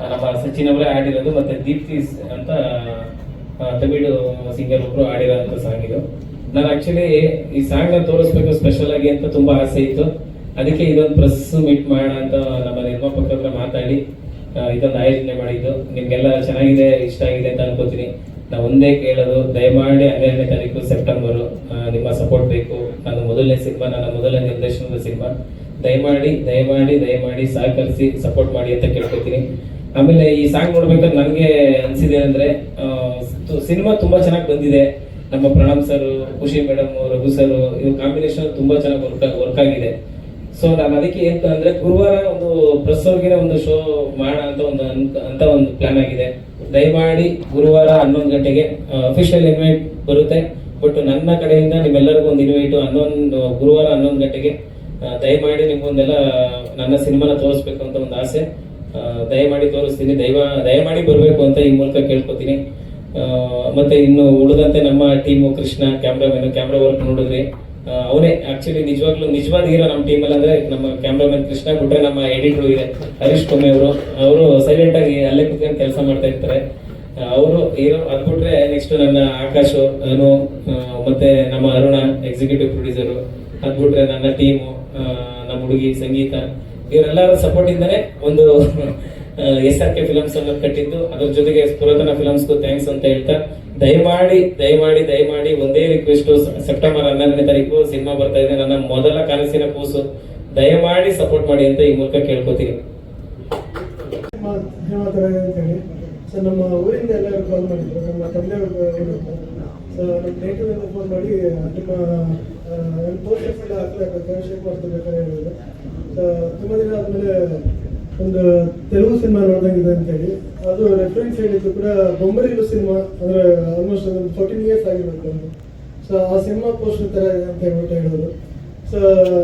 ನಮ್ಮ ಸಚಿನ್ ಅವರೇ ಆಡಿರೋದು ಮತ್ತೆ ದೀಪ್ತಿ ಅಂತ ತಮಿಳು ಸಿಂಗರ್ ಒಬ್ರು ಆಡಿರೋ ಸಾಂಗ್ ಇದು. ನಾನು ಆಕ್ಚುಲಿ ಈ ಸಾಂಗ್ನ ತೋರಿಸ್ಬೇಕು ಸ್ಪೆಷಲ್ ಆಗಿ ಅಂತ ತುಂಬಾ ಆಸೆ ಇತ್ತು. ಅದಕ್ಕೆ ಇದೊಂದು ಪ್ರೆಸ್ ಮೀಟ್ ಮಾಡೋಣ ಅಂತ ನಮ್ಮ ನಿರ್ಮಾಪಕರ ಹತ್ರ ಮಾತಾಡಿ ಇದೊಂದು ಆಯೋಜನೆ ಮಾಡಿದ್ದು. ನಿಮ್ಗೆಲ್ಲ ಚೆನ್ನಾಗಿದೆ, ಇಷ್ಟ ಆಗಿದೆ ಅಂತ ಅನ್ಕೋತೀನಿ. ನಾವು ಒಂದೇ ಕೇಳೋದು, ದಯಮಾಡಿ ಹನ್ನೆರಡನೇ ತಾರೀಕು ಸೆಪ್ಟೆಂಬರ್ ನಿಮ್ಮ ಸಪೋರ್ಟ್ ಬೇಕು. ನನ್ನ ಮೊದಲನೇ ಸಿನಿಮಾ, ನನ್ನ ಮೊದಲನೇ ನಿರ್ದೇಶನದ ಸಿನಿಮಾ. ದಯಮಾಡಿ ದಯಮಾಡಿ ದಯಮಾಡಿ ಸಹಕರಿಸಿ ಸಪೋರ್ಟ್ ಮಾಡಿ ಅಂತ ಕೇಳ್ಕೊತೀನಿ. ಆಮೇಲೆ ಈ ಸಾಂಗ್ ನೋಡ್ಬೇಕಾದ್ರೆ ನನಗೆ ಅನ್ಸಿದೆ ಅಂದ್ರೆ ಸಿನಿಮಾ ತುಂಬಾ ಚೆನ್ನಾಗಿ ಬಂದಿದೆ. ನಮ್ಮ Pranam sir, Khushi madam Raghu sir, ಇವ್ರ ಕಾಂಬಿನೇಷನ್ ತುಂಬಾ ಚೆನ್ನಾಗಿ ವರ್ಕ್ ವರ್ಕ್ ಆಗಿದೆ. ಸೊ ನಾನು ಅದಕ್ಕೆ ಏನ್ ಅಂದ್ರೆ ಗುರುವಾರ ಒಂದು ಪ್ರೆಸ್ ಅವ್ರಿಗೆ ಒಂದು ಶೋ ಮಾಡೋಣ ಅಂತ ಒಂದು ಅಂತ ಒಂದು ಪ್ಲಾನ್ ಆಗಿದೆ. ದಯಮಾಡಿ ಗುರುವಾರ ಹನ್ನೊಂದು ಗಂಟೆಗೆ ಅಫಿಷಿಯಲ್ ಇನ್ವೈಟ್ ಬರುತ್ತೆ. ಬಟ್ ನನ್ನ ಕಡೆಯಿಂದ ನಿಮ್ಮೆಲ್ಲರಿಗೂ ಒಂದು ಇನ್ವೈಟ್ ಹನ್ನೊಂದು, ಗುರುವಾರ ಹನ್ನೊಂದು ಗಂಟೆಗೆ ದಯಮಾಡಿ ನಿಮ್ಗೊಂದೆಲ್ಲ ನನ್ನ ಸಿನಿಮಾನ ತೋರಿಸ್ಬೇಕು ಅಂತ ಒಂದು ಆಸೆ. ದಯಮಾಡಿ ತೋರಿಸ್ತೀನಿ. ದಯವ ದಯಮಾಡಿ ಬರಬೇಕು ಅಂತ ಈ ಮೂಲಕ ಕೇಳ್ಕೊತೀನಿ. ಮತ್ತೆ ಇನ್ನು ಉಳಿದಂತೆ ನಮ್ಮ team Krishna cameraman camera work ನೋಡಿದ್ರಿ ಅವನೇ ಆಕ್ಚುಲಿ ನಿಜವಾಗ್ಲೂ ನಿಜವಾದ ಹೀರೋ ನಮ್ಮ ಟೀಮಲ್ಲಿ ಅಂದ್ರೆ ನಮ್ಮ ಕ್ಯಾಮ್ರಾಮನ್ ಕೃಷ್ಣ, ಬಿಟ್ರೆ ನಮ್ಮ ಎಡಿಟರ್ ಇದೆ ಹರೀಶ್ ಕೊಮ್ಮೆ ಅವರು. ಅವರು ಸೈಲೆಂಟ್ ಆಗಿ ಅಲ್ಲೇ ಕುತ್ಕೊಂಡು ಕೆಲಸ ಮಾಡ್ತಾ ಇರ್ತಾರೆ. ಅವರು ಹೀರೋ ಅದ್ಬಿಟ್ರೆ ನೆಕ್ಸ್ಟ್ ನನ್ನ ಆಕಾಶ್ ಅನು ಮತ್ತೆ ನಮ್ಮ ಅರುಣ ಎಕ್ಸಿಕ್ಯೂಟಿವ್ ಪ್ರೊಡ್ಯೂಸರು ಅದ್ ಬಿಟ್ರೆ ನನ್ನ ಟೀಮು ನಮ್ಮ ಹುಡುಗಿ, ಸಂಗೀತ, ಇವರೆಲ್ಲರ ಸಪೋರ್ಟ್ ಒಂದು ಎಸ್ ಆರ್ ಕೆ ಫಿಲಮ್ಸ್ ಅನ್ನು ಕಟ್ಟಿದ್ದು. ಅದ್ರ ಜೊತೆಗೆ ಪುರಾತನ ಫಿಲಮ್ಸ್ಗೂ ಥ್ಯಾಂಕ್ಸ್ ಅಂತ ಹೇಳ್ತಾ, ದಯಮಾಡಿ ದಯಮಾಡಿ ದಯಮಾಡಿ ಒಂದೇ ರಿಕ್ವೆಸ್ಟ್ ಸೆಪ್ಟೆಂಬರ್ ಹನ್ನೆರಡನೇ ತಾರೀಕು ಸಿನಿಮಾ ಬರ್ತಾ ಇದೆ. ನನ್ನ ಮೊದಲ ಕನಸಿನ ಕೂಸು. ದಯಮಾಡಿ ಸಪೋರ್ಟ್ ಮಾಡಿ ಅಂತ ಈ ಮೂಲಕ ಕೇಳ್ಕೊತೀನಿ. ನಮ್ಮ ಊರಿಂದ ಎಲ್ಲರೂ ಕಾಲ್ ಮಾಡಿದ್ರು. ನಮ್ಮ ತಂದೆ ಫೋನ್ ಮಾಡಿ ನಿಮ್ಮ ಹಾಕ್ಲಾಕ ಶೇಕ್ ಮಾಡ್ತಿರ್ಬೇಕಾದ್ರೆ ಹೇಳಿದ್ರು ತುಂಬ ದಿನ ಆದಮೇಲೆ ಒಂದು ತೆಲುಗು ಸಿನಿಮಾ ನೋಡ್ದಂಗಿದೆ ಅಂತೇಳಿ ಅದು ರೆಫರೆನ್ಸ್ ಹೇಳಿದ್ದು ಕೂಡ ಬೊಂಬರಿಲು ಸಿನಿಮಾ ಅಂದರೆ ಆಲ್ಮೋಸ್ಟ್ ಒಂದು ಫೋರ್ಟೀನ್ ಇಯರ್ಸ್ ಆಗಿರುತ್ತೆ ಅಂತ ಸೊ ಆ ಸಿನಿಮಾ ಪೋಸ್ಟರ್ ಥರ ಇದೆ ಅಂತ ಹೇಳ್ಬಿಟ್ಟು ಹೇಳೋದು ಸೊ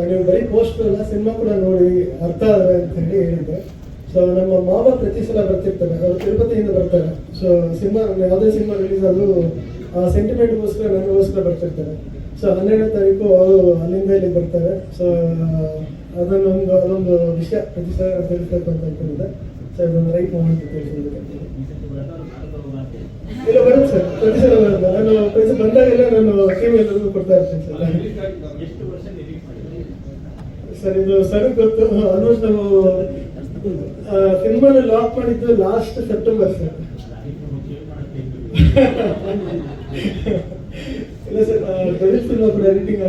ನೀವು ಬರೀ ಪೋಸ್ಟರ್ ಅಲ್ಲ ಸಿನಿಮಾ ಕೂಡ ನೋಡಿ ಅರ್ಥ ಆದರೆ ಅಂತ ಹೇಳಿ ಹೇಳಿದ್ದೆ ಸೊ ನಮ್ಮ ಮಾವ ಪ್ರತಿ ಸಲ ಬರ್ತಿರ್ತಾರೆ ಅವರು ತಿರುಪತಿಯಿಂದ ಬರ್ತಾರೆ ಸೊ ಸಿನಿಮಾ ಯಾವುದೇ ಸಿನಿಮಾ ರಿಲೀಸ್ ಆದರೂ ಆ ಸೆಂಟಿಮೆಂಟ್ಗೋಸ್ಕರ ನನಗೋಸ್ಕರ ಬರ್ತಿರ್ತಾರೆ ಸೊ ಹನ್ನೆರಡನೇ ತಾರೀಕು ಅವರು ಅಲ್ಲಿಂದ ಇಲ್ಲಿ ಬರ್ತಾರೆ. ಸೊ ಅದನ್ನೊಂದು, ಅದೊಂದು ವಿಷಯ ಪ್ರತಿ ಸಲ ನಾನು ತಿಳಿಸ್ಬೇಕು ಅಂತ ಅನ್ಕೊಂಡಿದ್ದೆ ಸೊ ಇದೊಂದು ರೈಟ್ ಮೂಮೆಂಟ್ ಇಲ್ಲ ಬರುತ್ತೆ ಸರ್ ಪ್ರತಿ ಸಲ ನಾನು ಪ್ರತಿ ಬಂದಾಗೆಲ್ಲ ನಾನು ಟೀಮ್ ಎಲ್ಲರಿಗೂ ಕೊಡ್ತಾ ಇರ್ತೀನಿ ಸರ್ ಸರ್ ಇದು ಸರ್ ಗೊತ್ತು. ಆಲ್ಮೋಸ್ಟ್ ನಾವು ಸಿನಿಮಾನ ಲಾಕ್ ಮಾಡಿದ್ದು ಲಾಸ್ಟ್ ಸೆಪ್ಟೆಂಬರ್ ಸರ್ ಇಲ್ಲ ಸರ್ ಡೆವಿಲ್ ಸಿನಿಮಾ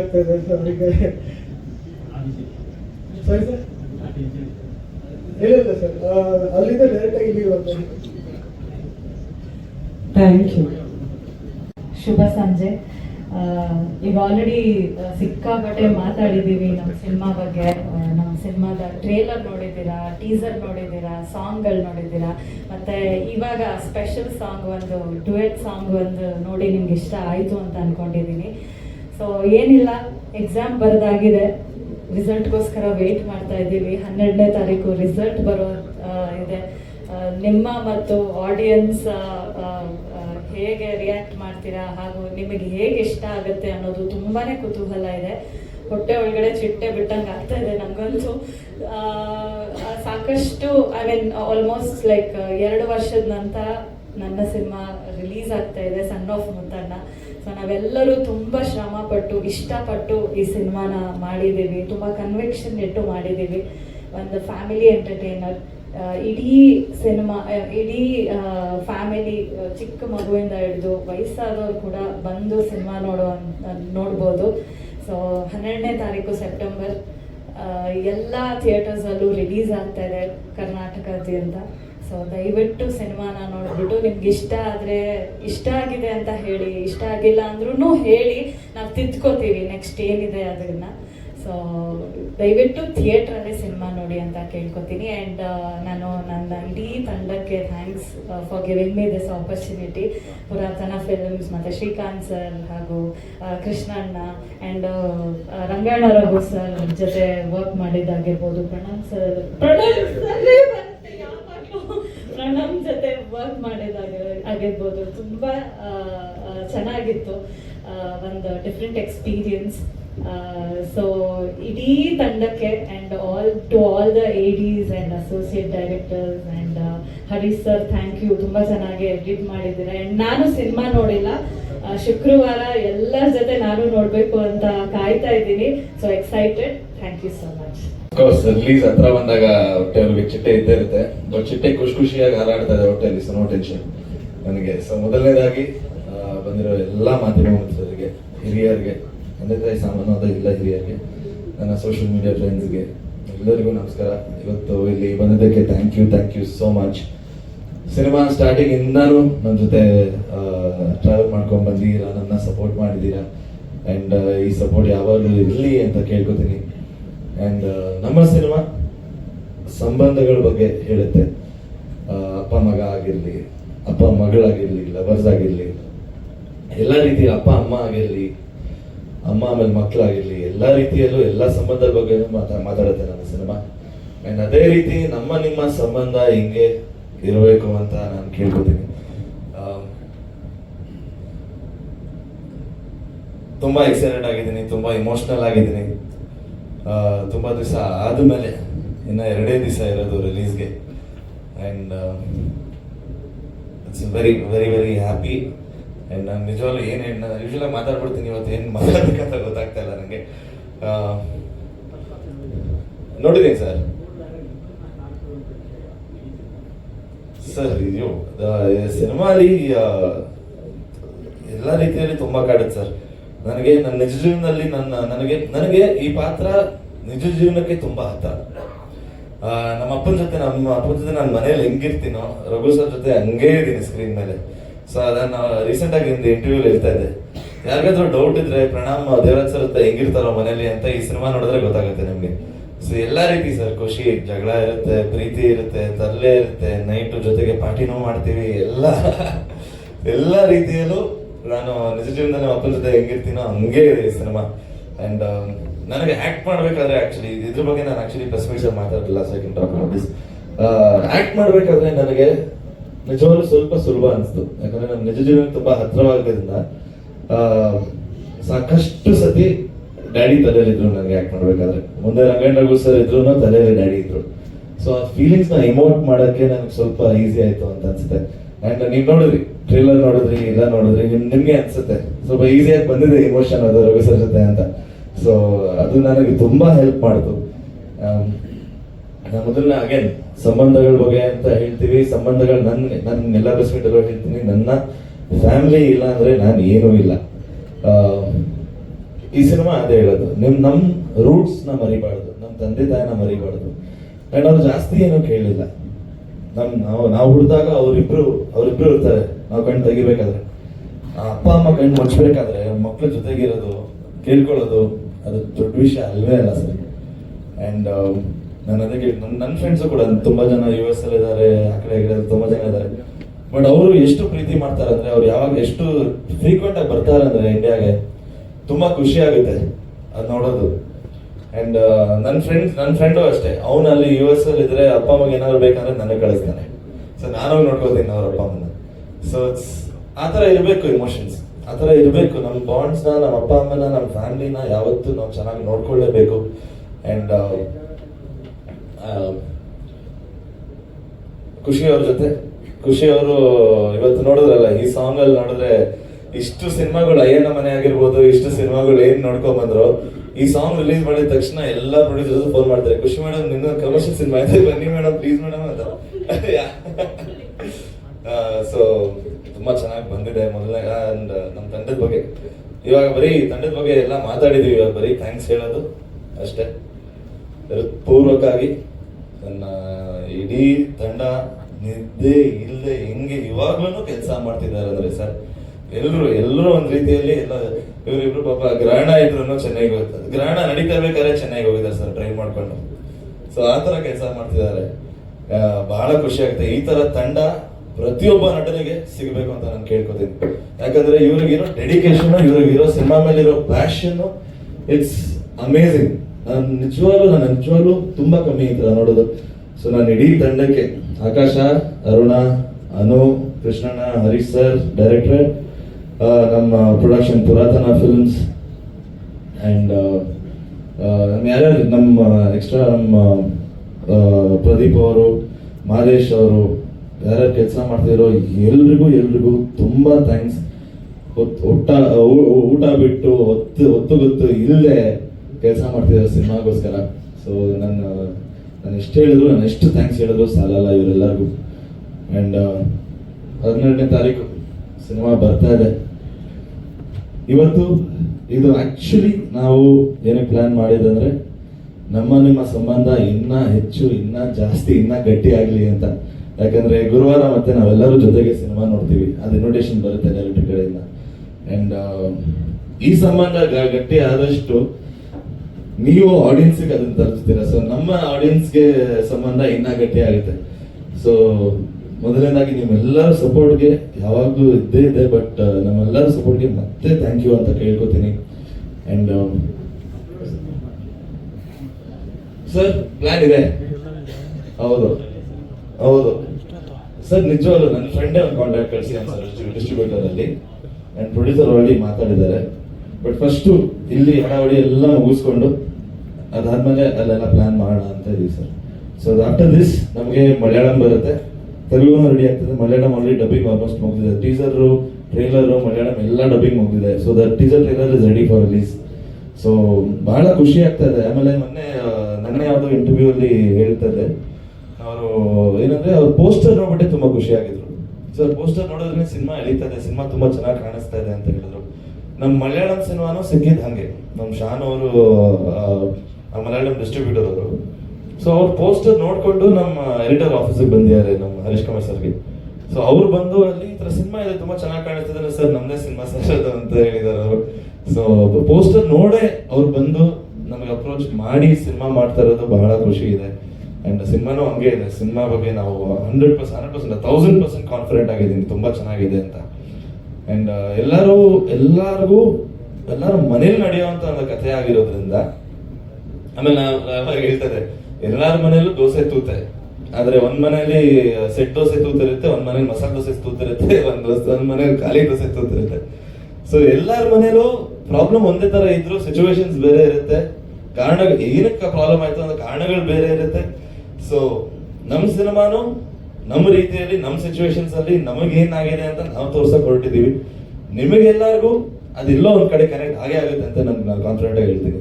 ಆಗ್ತಾ ಇದೆ ಅದಕ್ಕೆ. ಸರಿ? ಸರ್ ಸರ್ ಡೈರೆಕ್ಟ್ ಆಗಿ ಥ್ಯಾಂಕ್ ಯು ಶುಭ ಸಂಜೆ. ಈಗ ಆಲ್ರೆಡಿ ಸಿಕ್ಕಾಪಟ್ಟೆ ಮಾತಾಡಿದ್ದೀವಿ ನಮ್ಮ ಸಿನಿಮಾ ಬಗ್ಗೆ. ನಮ್ಮ ಸಿನಿಮಾದ ಟ್ರೇಲರ್ ನೋಡಿದ್ದೀರಾ ಟೀಸರ್ ನೋಡಿದ್ದೀರಾ ಸಾಂಗ್ಗಳು ನೋಡಿದ್ದೀರಾ? ಮತ್ತೆ ಇವಾಗ ಸ್ಪೆಷಲ್ ಸಾಂಗ್ ಒಂದು ಡುಯೆಟ್ ಸಾಂಗ್ ಒಂದು ನೋಡಿ ನಿಮ್ಗೆ ಇಷ್ಟ ಆಯಿತು ಅಂತ ಅನ್ಕೊಂಡಿದ್ದೀನಿ. ಸೊ ಏನಿಲ್ಲ ಎಕ್ಸಾಮ್ ಬರೆದಾಗಿದೆ. ರಿಸಲ್ಟ್ಗೋಸ್ಕರ ವೆಯ್ಟ್ ಮಾಡ್ತಾ ಇದ್ದೀವಿ. ಹನ್ನೆರಡನೇ ತಾರೀಕು ರಿಸಲ್ಟ್ ಬರೋ ಇದೆ. ನಿಮ್ಮ ಮತ್ತು ಆಡಿಯನ್ಸ್ ಹೇಗೆ ರಿಯಾಕ್ಟ್ ಮಾಡ್ತೀರಾ ಹಾಗೂ ನಿಮಗೆ ಹೇಗೆ ಇಷ್ಟ ಆಗುತ್ತೆ ಅನ್ನೋದು ತುಂಬಾನೇ ಕುತೂಹಲ ಇದೆ. ಹೊಟ್ಟೆ ಒಳಗಡೆ ಚಿಟ್ಟೆ ಬಿಟ್ಟಂಗೆ ಆಗ್ತಾ ಇದೆ ಆ, ಸಾಕಷ್ಟು ಐ ಮೀನ್ ಆಲ್ಮೋಸ್ಟ್ ಲೈಕ್ ಎರಡು ವರ್ಷದ ನಂತರ ನನ್ನ ಸಿನಿಮಾ ರಿಲೀಸ್ ಆಗ್ತಾ ಇದೆ ಸನ್ ಆಫ್ ಮುತ್ತಣ್ಣ ಸೊ ನಾವೆಲ್ಲರೂ ತುಂಬ ಶ್ರಮ ಪಟ್ಟು ಇಷ್ಟಪಟ್ಟು ಈ ಸಿನಿಮಾನ ಮಾಡಿದ್ದೀವಿ. ತುಂಬ ಕನ್ವೆಕ್ಷನ್ ಇಟ್ಟು ಮಾಡಿದ್ದೀವಿ. ಒಂದು ಫ್ಯಾಮಿಲಿ ಎಂಟರ್ಟೈನರ್ ಇಡೀ ಸಿನಿಮಾ ಇಡೀ ಫ್ಯಾಮಿಲಿ ಚಿಕ್ಕ ಮಗುವಿಂದ ಹಿಡಿದು ವಯಸ್ಸಾದವರು ಕೂಡ ಬಂದು ಸಿನಿಮಾ ನೋಡೋ ನೋಡ್ಬೋದು. ಸೊ ಹನ್ನೆರಡನೇ ತಾರೀಕು ಸೆಪ್ಟೆಂಬರ್ ಎಲ್ಲ ಥಿಯೇಟರ್ಸಲ್ಲೂ ರಿಲೀಸ್ ಆಗ್ತಾ ಇದೆ ಕರ್ನಾಟಕದಾದ್ಯಂತ ಸೊ ದಯವಿಟ್ಟು ಸಿನಿಮಾನ ನೋಡ್ಬಿಟ್ಟು ನಿಮ್ಗೆ ಇಷ್ಟ ಆದರೆ ಇಷ್ಟ ಆಗಿದೆ ಅಂತ ಹೇಳಿ, ಇಷ್ಟ ಆಗಿಲ್ಲ ಅಂದ್ರೂ ಹೇಳಿ ನಾವು ತಿದ್ಕೋತೀವಿ ನೆಕ್ಸ್ಟ್ ಏನಿದೆ ಅದನ್ನ. ಸೊ ದಯವಿಟ್ಟು ಥಿಯೇಟ್ರಲ್ಲೇ ಸಿನಿಮಾ ನೋಡಿ ಅಂತ ಕೇಳ್ಕೊತೀನಿ ಆ್ಯಂಡ್ ನಾನು ನನ್ನ ಇಡೀ ತಂಡಕ್ಕೆ thanks for giving me this opportunity Puratana films ಮತ್ತು ಶ್ರೀಕಾಂತ್ ಸರ್ ಹಾಗೂ ಆ, ಕೃಷ್ಣಣ್ಣ ಆ್ಯಂಡ್ ರಂಗಣ್ಣ ರಘು ಸರ್ ಜೊತೆ ವರ್ಕ್ ಮಾಡಿದ್ದಾಗಿರ್ಬೋದು. ಪ್ರಣಮ್ ಸರ್ ಪ್ರಣಮ್ ಜೊತೆ ವರ್ಕ್ ಮಾಡಿದಾಗ ಆಗಿರ್ಬೋದು ತುಂಬ ಚೆನ್ನಾಗಿತ್ತು ಒಂದು ಡಿಫ್ರೆಂಟ್ ಎಕ್ಸ್ಪೀರಿಯನ್ಸ್ ಸೊ ಇಡೀ ತಂಡಕ್ಕೆ and all to all the A Ds and associate directors and Harish sir thank you ತುಂಬಾ ಚೆನ್ನಾಗಿ ಎಡಿಟ್ ಮಾಡಿದ್ದೀರಾ. ಆ್ಯಂಡ್ ನಾನು ಸಿನಿಮಾ ನೋಡಿಲ್ಲ. ಶುಕ್ರವಾರ ಎಲ್ಲರ ಜೊತೆ ನಾನು ನೋಡ್ಬೇಕು ಅಂತ ಕಾಯ್ತಾ ಇದ್ದೀನಿ. So excited thank you so much course release ಹತ್ರ ಬಂದಾಗ ಹೊಟ್ಟೆ ಚಿಟ್ಟೆ ಇದ್ದೇ ಇರುತ್ತೆ. ಬಟ್ ಚಿಟ್ಟೆ ಖುಷಿ ಖುಷಿಯಾಗಿ ಹಾರಾಡ್ತಾ ಇದೆ ಹೊಟ್ಟೆಯಲ್ಲಿ ಸೊ ನೋ ಟೆನ್ಷನ್ ನನಗೆ. ಸೊ ಮೊದಲನೇದಾಗಿ ಬಂದಿರೋ ಎಲ್ಲ ಮಾಧ್ಯಮ ಹಿರಿಯರಿಗೆ ತಂದೆ ತಾಯಿ ಸಾಮಾನು ಅದ ಇಲ್ಲ ಹಿರಿಯರಿಗೆ, ನನ್ನ ಸೋಷಿಯಲ್ ಮೀಡಿಯಾ ಫ್ರೆಂಡ್ಸ್ಗೆ ಎಲ್ಲರಿಗೂ ನಮಸ್ಕಾರ. ಇವತ್ತು ಇಲ್ಲಿ ಬಂದಿದ್ದಕ್ಕೆ thank you thank you so much cinema starting ಇಂದಾನು ನನ್ನ ಜೊತೆ ಟ್ರಾವೆಲ್ ಮಾಡ್ಕೊಂಡು ಬಂದಿದ್ದೀರಾ ನನ್ನ ಸಪೋರ್ಟ್ ಮಾಡಿದ್ದೀರಾ? ಅಂಡ್ ಈ ಸಪೋರ್ಟ್ ಯಾವಾಗಲೂ ಇರಲಿ ಅಂತ ಕೇಳ್ಕೊತೀನಿ. ಅಂಡ್ ನಮ್ಮ ಸಿನಿಮಾ ಸಂಬಂಧಗಳ ಬಗ್ಗೆ ಹೇಳುತ್ತೆ. ಅಪ್ಪ ಮಗ ಆಗಿರಲಿ, ಅಪ್ಪ ಮಗಳಾಗಿರಲಿ ಲವರ್ಸ್ ಆಗಿರಲಿ, ಎಲ್ಲ ರೀತಿಯ ಅಪ್ಪ, ಅಮ್ಮ ಆಗಿರ್ಲಿ ಅಮ್ಮ ಆಮೇಲೆ ಮಕ್ಕಳಾಗಿರಲಿ ಎಲ್ಲ ರೀತಿಯಲ್ಲೂ ಎಲ್ಲ ಸಂಬಂಧದ ಬಗ್ಗೆ ಮಾತಾ, ಮಾತಾಡುತ್ತೆ ನಮ್ಮ ಸಿನಿಮಾ. ಆ್ಯಂಡ್ ಅದೇ ರೀತಿ ನಮ್ಮ ನಿಮ್ಮ ಸಂಬಂಧ ಹಿಂಗೆ ಇರಬೇಕು ಅಂತ ನಾನು ಕೇಳ್ಕೊತೀನಿ. ತುಂಬ ಎಕ್ಸೈಟೆಡ್ ಆಗಿದ್ದೀನಿ, ತುಂಬಾ ಇಮೋಷನಲ್ ಆಗಿದ್ದೀನಿ. ತುಂಬ ದಿವಸ ಆದಮೇಲೆ ಇನ್ನ ಎರಡೇ ದಿವಸ ಇರೋದು ರಿಲೀಸ್ಗೆ and it's very very very happy ನಾನು ನಿಜವಾಗ್ಲೂ ಏನು ಹೇಳಿ ನಾನು ಮಾತಾಡ್ಬಿಡ್ತೀನಿ ಇವತ್ತು ಏನು ಮಾತಾಡ್ಬೇಕಂತ ಗೊತ್ತಾಗ್ತಾ ಇಲ್ಲ ನನಗೆ ನೋಡಿದ್ದೀನಿ ಸರ್. ಸರ್ ಇದು ಸಿನಿಮಾಲಿ ಎಲ್ಲ ರೀತಿಯಲ್ಲಿ ತುಂಬಾ ಕಾಡುತ್ತೆ ಸರ್. ನನಗೆ ನನ್ನ ನಿಜ ಜೀವನದಲ್ಲಿ ನನ್ನ ನನಗೆ ನನಗೆ ಈ ಪಾತ್ರ ನಿಜ ಜೀವನಕ್ಕೆ ತುಂಬಾ ಹತ್ತ. ಆ, ನಮ್ಮ ಅಪ್ಪನ ಜೊತೆ ನಮ್ಮ ಅಪ್ಪನ ಜೊತೆ ನಾನು ಮನೇಲಿ ಹೆಂಗಿರ್ತೀನೋ ರಘು ಸರ್ ಜೊತೆ ಹಂಗೇ ಇದ್ದೀನಿ ಸ್ಕ್ರೀನ್ ಮೇಲೆ. ಸೊ ಅದನ್ನ ರೀಸೆಂಟ್ ಆಗಿ ಒಂದು ಇಂಟರ್ವ್ಯೂ ಹೇಳ್ತಾ ಇದ್ದೆ. ಯಾರಿಗಾದ್ರೂ ಡೌಟ್ ಇದ್ರೆ ಪ್ರಣಾಮ್ ದೇವರಾಜ್ ಸರ್ ಹತ್ರ ಹೆಂಗಿರ್ತಾರೋ ಮನೇಲಿ ಅಂತ ಈ ಸಿನಿಮಾ ನೋಡಿದ್ರೆ ಗೊತ್ತಾಗುತ್ತೆ ನಿಮಗೆ. ಸೊ ಎಲ್ಲಾ ರೀತಿ ಸರ್ ಖುಷಿ, ಜಗಳ ಇರುತ್ತೆ, ಪ್ರೀತಿ ಇರುತ್ತೆ ತರಲೆ ಇರುತ್ತೆ ನೈಟ್ ಜೊತೆಗೆ ಪಾರ್ಟಿನೂ ಮಾಡ್ತೀವಿ, ಎಲ್ಲ ಎಲ್ಲ ರೀತಿಯಲ್ಲೂ ನಾನು ನಿಜ ಜೀವನದಲ್ಲಿ ಮಕ್ಕಳ ಜೊತೆ ಹೆಂಗಿರ್ತೀನೋ ಹಂಗೆ ಇದೆ ಈ ಸಿನಿಮಾ ಅಂಡ್ ನನಗೆ ಆಕ್ಟ್ ಮಾಡ್ಬೇಕಾದ್ರೆ ಆಕ್ಚುಲಿ ಇದ್ರ ಬಗ್ಗೆ ನಾನು ಆಕ್ಚುಲಿ ಪ್ರೆಸ್ ಮಾತಾಡಲಿಲ್ಲ ಸೆಕೆಂಡ್ ಟಾಕ್ ಆಕ್ಟ್ ಮಾಡ್ಬೇಕಾದ್ರೆ ನನಗೆ ನಿಜವಾಗ್ಲೂ ಸ್ವಲ್ಪ ಸುಲಭ ಅನಿಸ್ತು. ಯಾಕಂದ್ರೆ ನಮ್ಮ ನಿಜ ಜೀವನ ತುಂಬಾ ಹತ್ರವಾಗೋದ್ರಿಂದ ಸಾಕಷ್ಟು ಸತಿ ಡ್ಯಾಡಿ ತಲೆಯಲ್ಲಿದ್ರು ನನಗೆ ಆಕ್ಟ್ ಮಾಡ್ಬೇಕಾದ್ರೆ. ಮುಂದೆ ರಂಗಣ್ಣ ರಘು ಸರ್ ಇದ್ರು ತಲೆಯಲ್ಲಿ ಡ್ಯಾಡಿ ಇದ್ರು. ಸೊ ಆ ಫೀಲಿಂಗ್ಸ್ನ ಇಮೋಟ್ ಮಾಡೋಕೆ ನನಗೆ ಸ್ವಲ್ಪ ಈಸಿ ಆಯ್ತು ಅಂತ ಅನ್ಸುತ್ತೆ. ಅಂಡ್ ನೀವು ನೋಡಿದ್ರಿ ಟ್ರೇಲರ್ ನೋಡಿದ್ರಿ ಎಲ್ಲ ನೋಡಿದ್ರಿ, ನಿಮ್, ನಿಮ್ಗೆ ಅನ್ಸುತ್ತೆ. ಸ್ವಲ್ಪ ಈಸಿಯಾಗಿ ಬಂದಿದೆ ಇಮೋಷನ್ ಅದು ರವಿ ಸರ್ ಜೊತೆ ಅಂತ. ಸೊ ಅದು ನನಗೆ ತುಂಬಾ ಹೆಲ್ಪ್ ಮಾಡಿತು. ಮೊದಲನೇ ಅಗೇನ್ ಸಂಬಂಧಗಳ ಬಗ್ಗೆ ಅಂತ ಹೇಳ್ತೀವಿ. ಸಂಬಂಧಗಳು ನನ್ನ ನನ್ನ ಎಲ್ಲ ಪ್ರೆಸ್ಮೆಂಟ್ ಹೇಳ್ತೀನಿ. ನನ್ನ ಫ್ಯಾಮಿಲಿ ಇಲ್ಲ ಅಂದ್ರೆ ನಾನು ಏನೂ ಇಲ್ಲ. ಈ ಸಿನಿಮಾ ಅದೇ ಹೇಳೋದು. ನಿಮ್ಮ ನಮ್ಮ ರೂಟ್ಸ್ನ ಮರಿಬಾರ್ದು. ನಮ್ಮ ತಂದೆ ತಾಯಿನ ಮರಿಬಾರ್ದು. ಆ್ಯಂಡ್ ಅವ್ರು ಜಾಸ್ತಿ ಏನೂ ಕೇಳಿಲ್ಲ. ನಮ್ಮ ನಾವು ನಾವು ಹುಡ್ದಾಗ ಅವ್ರಿಬ್ರು, ಅವರಿಬ್ರು ಇರ್ತಾರೆ. ನಾವು ಕಣ್ ತೆಗಿಬೇಕಾದ್ರೆ. ಅಪ್ಪ, ಅಮ್ಮ ಕಣ್ ಮುಚ್ಚಬೇಕಾದ್ರೆ ಮಕ್ಕಳ ಜೊತೆಗಿರೋದು, ಕೇಳ್ಕೊಳ್ಳೋದು, ಅದು ದೊಡ್ಡ ವಿಷಯ ಅಲ್ವೇ ಅಲ್ಲ ಸರ್. ಅಂಡ್ ನಾನು ಅದಕ್ಕೆ ನನ್ನ ನನ್ನ ಫ್ರೆಂಡ್ಸು ಕೂಡ ತುಂಬಾ ಜನ ಯು ಎಸ್ ಅಲ್ಲಿ ಇದ್ದಾರೆ ಆ ಕಡೆ ಕಡೆ ತುಂಬಾ ಜನ ಇದ್ದಾರೆ ಬಟ್ ಅವರು ಎಷ್ಟು ಪ್ರೀತಿ ಮಾಡ್ತಾರೆ ಅಂದ್ರೆ ಅವ್ರು ಯಾವಾಗ ಎಷ್ಟು ಫ್ರೀಕ್ವೆಂಟ್ ಆಗಿ ಬರ್ತಾರೆ ಅಂದ್ರೆ ಇಂಡಿಯಾಗೆ ತುಂಬಾ ಖುಷಿ ಆಗುತ್ತೆ ಅದ್ ನೋಡೋದು. ಅಂಡ್ ನನ್ನ ಫ್ರೆಂಡ್ ನನ್ನ ಫ್ರೆಂಡು ಅಷ್ಟೇ. ಅವನು ಅಲ್ಲಿ ಯು ಎಸ್ ಅಲ್ಲಿ ಇದ್ರೆ ಅಪ್ಪ ಅಮ್ಮಗೆ ಏನಾದ್ರು ಬೇಕಂದ್ರೆ ನನಗೆ ಕಳಿಸ್ತಾನೆ. ಸೊ ನಾನು ನೋಡ್ಕೋತೀನಿ ಅವ್ರ ಅಪ್ಪ ಅಮ್ಮನ ಸೊ ಆ ಇರಬೇಕು ಇಮೋಷನ್ಸ್ ಆ ಥರ ಇರಬೇಕು. ನಮ್ಮ ಬಾಂಡ್ಸ್ನ ನಮ್ಮ ಅಪ್ಪ ಅಮ್ಮನ ನಮ್ಮ ಫ್ಯಾಮಿಲಿನ ಯಾವತ್ತೂ ನಾವು ಚೆನ್ನಾಗಿ ನೋಡ್ಕೊಳ್ಳೇಬೇಕು ಅಂಡ್ ಖುಷಿ ಅವ್ರ ಜೊತೆ. ಖುಷಿ ಅವರು ಇವತ್ತು ನೋಡಿದ್ರಲ್ಲ, ಈ ಸಾಂಗ್ ಅಲ್ಲಿ ನೋಡಿದ್ರೆ ಇಷ್ಟು ಸಿನಿಮಾಗಳು ಅಯ್ಯನ ಮನೆ ಆಗಿರ್ಬೋದು, ಇಷ್ಟು ಸಿನಿಮಾಗಳು ಏನ್ ನೋಡ್ಕೊಂಡ್ ಬಂದ್ರು, ಈ ಸಾಂಗ್ ರಿಲೀಸ್ ಮಾಡಿದ ತಕ್ಷಣ ಎಲ್ಲ ಪ್ರೊಡ್ಯೂಸರ್ಸ್ ಫೋನ್ ಮಾಡ್ತಾರೆ. ಖುಷಿ ಮೇಡಮ್ ನಿನ್ನ ಕಮರ್ಷಿಯಲ್ ಸಿನಿಮಾ ಇದೆ, ಬನ್ನಿ ಮೇಡಮ್ ಪ್ಲೀಸ್ ಮೇಡಮ್ ಅಂತ. ಸೊ ತುಂಬಾ ಚೆನ್ನಾಗಿ ಬಂದಿದೆ ಮೊದಲನೇ ಅಂಡ್ ನಮ್ಮ ತಂಡದ ಬಗ್ಗೆ. ಇವಾಗ ಬರೀ ತಂಡದ ಬಗ್ಗೆ ಎಲ್ಲ ಮಾತಾಡಿದೀವಿ, ಇವಾಗ ಬರೀ ಥ್ಯಾಂಕ್ಸ್ ಹೇಳೋದು ಅಷ್ಟೇ. ಪೂರ್ವಕವಾಗಿ ನನ್ನ ಇಡೀ ತಂಡ ನಿದ್ದೆ ಇಲ್ಲದೆ ಹೆಂಗೆ ಇವಾಗ್ಲೂ ಕೆಲಸ ಮಾಡ್ತಿದ್ದಾರೆ ಅಂದ್ರೆ ಸರ್ ಎಲ್ಲರೂ ಎಲ್ಲರೂ ಒಂದ್ ರೀತಿಯಲ್ಲಿ ಎಲ್ಲ ಇವರಿಬ್ರು ಪಾಪ ಗ್ರಹಣ ಇದ್ರು ಚೆನ್ನಾಗಿ ಹೋಗ್ತಾರೆ ಗ್ರಹಣ ನಡೀತಾ ಇರ್ಬೇಕಾದ್ರೆ ಚೆನ್ನಾಗಿ ಹೋಗಿದ್ದಾರೆ ಸರ್, ಟ್ರೈ ಮಾಡ್ಕೊಂಡು. ಸೊ ಆ ತರ ಕೆಲಸ ಮಾಡ್ತಿದ್ದಾರೆ. ಬಹಳ ಖುಷಿ ಆಗುತ್ತೆ. ಈ ತರ ತಂಡ ಪ್ರತಿಯೊಬ್ಬ ನಟನಿಗೆ ಸಿಗಬೇಕು ಅಂತ ನಾನು ಕೇಳ್ಕೊತೀನಿ. ಯಾಕಂದ್ರೆ ಇವ್ರಿಗಿರೋ ಡೆಡಿಕೇಶನ್ ಇವ್ರಿಗಿರೋ ಸಿನಿಮಾ ಮೇಲಿರೋ ಪ್ಯಾಷನ್ ಇಟ್ಸ್ ಅಮೇಝಿಂಗ್ ನಾನು ನಿಜವಾಗ್ಲೂ ನಾನು ನಿಜವಾಗ್ಲೂ ತುಂಬಾ ಕಮ್ಮಿ ಇತ್ತು ನೋಡೋದು. ಸೊ ನಾನು ಇಡೀ ತಂಡಕ್ಕೆ, ಆಕಾಶ, ಅರುಣ, ಅನು, ಕೃಷ್ಣಣ್ಣ, ಹರೀಶ್ ಸರ್ ಡೈರೆಕ್ಟರ್ ನಮ್ಮ ಪ್ರೊಡಕ್ಷನ್ ಪುರಾತನ ಫಿಲ್ಮ್ಸ್ ನಮ್ಮ ಯಾರ್ಯಾರು ನಮ್ಮ ಎಕ್ಸ್ಟ್ರಾ ನಮ್ಮ ಪ್ರದೀಪ್ ಅವರು, ಮಹೇಶ್ ಅವರು, ಯಾರ್ಯಾರು ಕೆಲಸ ಮಾಡ್ತಿರೋ ಎಲ್ರಿಗೂ ಎಲ್ರಿಗೂ ತುಂಬಾ ಥ್ಯಾಂಕ್ಸ್ ಊ- ಊಟ ಬಿಟ್ಟು, ಹೊತ್ತು ಹೊತ್ತು, ಗೊತ್ತು ಇಲ್ಲದೆ ಕೆಲಸ ಮಾಡ್ತಿದ್ದಾರೆ ಸಿನಿಮಾಗೋಸ್ಕರ. ಸೊ ನನ್ನ, ನಾನು ಎಷ್ಟು ಹೇಳಿದ್ರು, ನಾನು ಎಷ್ಟು ಥ್ಯಾಂಕ್ಸ್ ಹೇಳಿದ್ರು ಸಾಲಲ್ಲ ಇವರೆಲ್ಲರಿಗೂ. ಆ್ಯಂಡ್ ಹದಿನೆಂಟನೇ ತಾರೀಕು ಸಿನಿಮಾ ಬರ್ತಾ ಇದೆ. ಇವತ್ತು ಇದು ಆಕ್ಚುಲಿ ನಾವು ಏನೇ ಪ್ಲಾನ್ ಮಾಡಿದಂದ್ರೆ ನಮ್ಮ ನಿಮ್ಮ ಸಂಬಂಧ ಇನ್ನ ಹೆಚ್ಚು, ಇನ್ನ ಜಾಸ್ತಿ, ಇನ್ನ ಗಟ್ಟಿ ಆಗಲಿ ಅಂತ. ಯಾಕಂದ್ರೆ ಗುರುವಾರ ಮತ್ತೆ ನಾವೆಲ್ಲರೂ ಜೊತೆಗೆ ಸಿನಿಮಾ ನೋಡ್ತೀವಿ. ಅದು ಇನ್ವಿಟೇಷನ್ ಬರುತ್ತೆ ಡೈರೆಕ್ಟರ್ ಕಡೆಯಿಂದ. ಅಂಡ್ ಈ ಸಂಬಂಧ ಗಟ್ಟಿ ಆದಷ್ಟು ನೀವು ಆಡಿಯನ್ಸ್ಗೆ ಅದನ್ನ ತಲುಪಿಸ್ತೀರಾ? ಸೊ ನಮ್ಮ ಆಡಿಯನ್ಸ್ಗೆ ಸಂಬಂಧ ಇನ್ನ ಗಟ್ಟಿ ಆಗುತ್ತೆ. ಸೊ ಮೊದಲನೇದಾಗಿ ನಿಮ್ಮೆಲ್ಲರ ಸಪೋರ್ಟ್ಗೆ ಯಾವಾಗಲೂ ಇದ್ದೇ ಇದೆ ಬಟ್ ನಮ್ಮೆಲ್ಲರ ಸಪೋರ್ಟ್ಗೆ ಮತ್ತೆ ಥ್ಯಾಂಕ್ ಯು ಅಂತ ಕೇಳ್ಕೊತೀನಿ. ಅಂಡ್ ಸರ್ ಪ್ಲಾನ್ ಇದೆ. ಹೌದು. ಹೌದು. ಸರ್ ನಿಜವಾಗ್ಲೂ ನನ್ನ ಫ್ರೆಂಡೇ ಒಂದು ಕಾಂಟ್ಯಾಕ್ಟ್ ಕಳಿಸಿ ಡಿಸ್ಟ್ರಿಬ್ಯೂಟರ್ ಅಲ್ಲಿ. ಅಂಡ್ ಪ್ರೊಡ್ಯೂಸರ್ ಆಲ್ರೆಡಿ ಮಾತಾಡಿದ್ದಾರೆ. ಬಟ್ ಫಸ್ಟು ಇಲ್ಲಿ ಹಣಾವಳಿ ಎಲ್ಲ ಮುಗಿಸ್ಕೊಂಡು ಅದಾದ್ಮೇಲೆ ಅಲ್ಲೆಲ್ಲ ಪ್ಲಾನ್ ಮಾಡೋಣ ಅಂತ ಇದೀವಿ ಸರ್ ಸೊ ಆಫ್ಟರ್ ದಿಸ್ ನಮಗೆ ಮಲಯಾಳಂ ಬರುತ್ತೆ. ತೆಲುಗು ರೆಡಿ ಆಗ್ತದೆ. ಮಲಯಾಳಂ ಆಲ್ರೆಡಿ ಡಬ್ಬಿಂಗ್ ಆಲ್ಮೋಸ್ಟ್ ಮುಗಿದಿದೆ. ಟೀಸರು ಟ್ರೇಲರು ಮಲಯಾಳಂ ಎಲ್ಲ ಡಬ್ಬಿಂಗ್ ಮುಗಿದಿದೆ. So the teaser trailer is ready for release so ಬಹಳ ಖುಷಿ ಆಗ್ತಾ ಇದೆ. ಆಮೇಲೆ ಮೊನ್ನೆ ನನ್ನ ಯಾವುದೋ ಇಂಟರ್ವ್ಯೂ ಅಲ್ಲಿ ಹೇಳ್ತಾ ಇದ್ದೆ. ಅವರು ಏನಂದ್ರೆ ಅವ್ರ ಪೋಸ್ಟರ್ ನೋಡ್ಬಿಟ್ಟೆ ತುಂಬಾ ಖುಷಿ ಆಗಿದ್ರು. ಸರ್ ಪೋಸ್ಟರ್ ನೋಡಿದ್ರೆ ಸಿನಿಮಾ ಎಳಿತಾ ಇದೆ. ಸಿನಿಮಾ ತುಂಬಾ ಚೆನ್ನಾಗಿ ಕಾಣಿಸ್ತಾ ಇದೆ ಅಂತ ಹೇಳಿದ್ರು. ನಮ್ಮ ಮಲಯಾಳಂ ಸಿನಿಮಾನು ಸಿಕ್ಕಿದ್ದು ಹಂಗೆ. ನಮ್ಮ ಶಾನ್ ಅವರು ಮಲಯಾಳಂ ಡಿಸ್ಟ್ರಿಬ್ಯೂಟರ್ ಅವರು. ಸೊ ಅವ್ರ ಪೋಸ್ಟರ್ ನೋಡ್ಕೊಂಡು ನಮ್ಮ ಎಡಿಟರ್ ಆಫೀಸಿಗೆ ಬಂದಿದ್ದಾರೆ ನಮ್ಮ ಹರೀಶ್ ಕುಮಾರ್ ಸರ್ಗೆ. ಸೊ ಅವ್ರು ಬಂದು ಅಲ್ಲಿ ಈ ತರ ಸಿನಿಮಾ ಇದೆ, ತುಂಬಾ ಚೆನ್ನಾಗಿ ಕಾಣಿಸ್ತಿದ್ದಾರೆ ಸರ್ ನಮ್ಮದೇ ಸಿನಿಮಾ ಸರ್ ಅಂತ ಹೇಳಿದ್ದಾರೆ ಅವರು. ಸೊ ಪೋಸ್ಟರ್ ನೋಡೇ ಅವ್ರು ಬಂದು ನಮಗೆ ಅಪ್ರೋಚ್ ಮಾಡಿ ಸಿನಿಮಾ ಮಾಡ್ತಾ ಇರೋದು ಬಹಳ ಖುಷಿ ಇದೆ. ಅಂಡ್ ಸಿನಿಮಾನು ಹಂಗೆ ಇದೆ. ಸಿನಿಮಾ ಬಗ್ಗೆ ನಾವು hundred percent hundred percent thousand percent confident ಆಗಿದ್ದೀನಿ. ತುಂಬಾ ಚೆನ್ನಾಗಿದೆ ಅಂತ. ಅಂಡ್ ಎಲ್ಲರೂ, ಎಲ್ಲರಿಗೂ, ಎಲ್ಲರೂ ಮನೇಲಿ ನಡೆಯುವಂತ ಒಂದು ಕಥೆ ಆಗಿರೋದ್ರಿಂದ, ಆಮೇಲೆ ನಾವು ಹೇಳ್ತಾರೆ ಎಲ್ಲಾರ ಮನೇಲೂ ದೋಸೆ ತೂತೆ. ಆದ್ರೆ ಒಂದ್ ಮನೇಲಿ ಸೆಟ್ ದೋಸೆ ತೂತಿರುತ್ತೆ, ಒಂದ್ ಮನೇಲಿ ಮಸಾಲೆ ದೋಸೆ ತೂತಿರುತ್ತೆ, ಒಂದ್ ಒಂದ್ ಮನೇಲಿ ಖಾಲಿ ದೋಸೆ ತೂತಿರುತ್ತೆ. ಸೊ ಎಲ್ಲಾರ ಮನೇಲೂ ಪ್ರಾಬ್ಲಮ್ ಒಂದೇ ತರ ಇದ್ರು ಸಿಚುವೇಶನ್ಸ್ ಬೇರೆ ಇರುತ್ತೆ. ಕಾರಣ ಏನಕ್ಕೆ ಪ್ರಾಬ್ಲಮ್ ಆಯ್ತು ಅನ್ನೋ ಕಾರಣಗಳು ಬೇರೆ ಇರುತ್ತೆ. ಸೊ ನಮ್ ಸಿನಿಮಾನು ನಮ್ಮ ರೀತಿಯಲ್ಲಿ, ನಮ್ಮ ಸಿಚುವೇಶನ್ಸ್ ಅಲ್ಲಿ ನಮಗೇನಾಗಿದೆ ಅಂತ ನಾವು ತೋರ್ಸಕ್ ಹೊರಟಿದೀವಿ ನಿಮಗೆಲ್ಲರಿಗೂ ಅದಿಲ್ಲೋ ಒಂದ್ ಕಡೆ ಕನೆಕ್ಟ್ ಆಗೇ ಆಗುತ್ತೆ ಅಂತ ನಾನು ಕಾನ್ಫಿಡೆಂಟ್ ಆಗಿ ಹೇಳ್ತೀನಿ.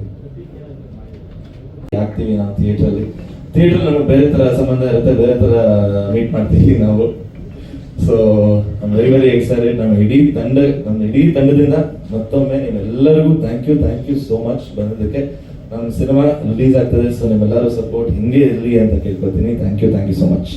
ಆಗ್ತೀವಿ ನಾವು ಥಿಯೇಟರ್ ಅಲ್ಲಿ? ಥಿಯೇಟರ್ ನಮಗೆ ಬೇರೆ ತರ ಸಂಬಂಧ ಇರುತ್ತೆ, ಬೇರೆ ತರ ಮೀಟ್ ಮಾಡ್ತೀವಿ ನಾವು. ಸೊ ವೆರಿ ವೆರಿ ಎಕ್ಸೈಟೆಡ್ ನಮ್ಮ ಇಡೀ ತಂಡ, ನಮ್ಮ ಇಡೀ ತಂಡದಿಂದ ಮತ್ತೊಮ್ಮೆ ನಿಮ್ಮೆಲ್ಲರಿಗೂ thank you thank you so much ಬಂದಿದ್ದಕ್ಕೆ ನಮ್ಮ ಸಿನಿಮಾ ರಿಲೀಸ್ ಆಗ್ತದೆ. ಸೊ ನಿಮ್ಮೆಲ್ಲರೂ ಸಪೋರ್ಟ್ ಹಿಂಗೆ ಇರಲಿ ಅಂತ ಕೇಳ್ಕೊತೀನಿ. Thank you thank you so much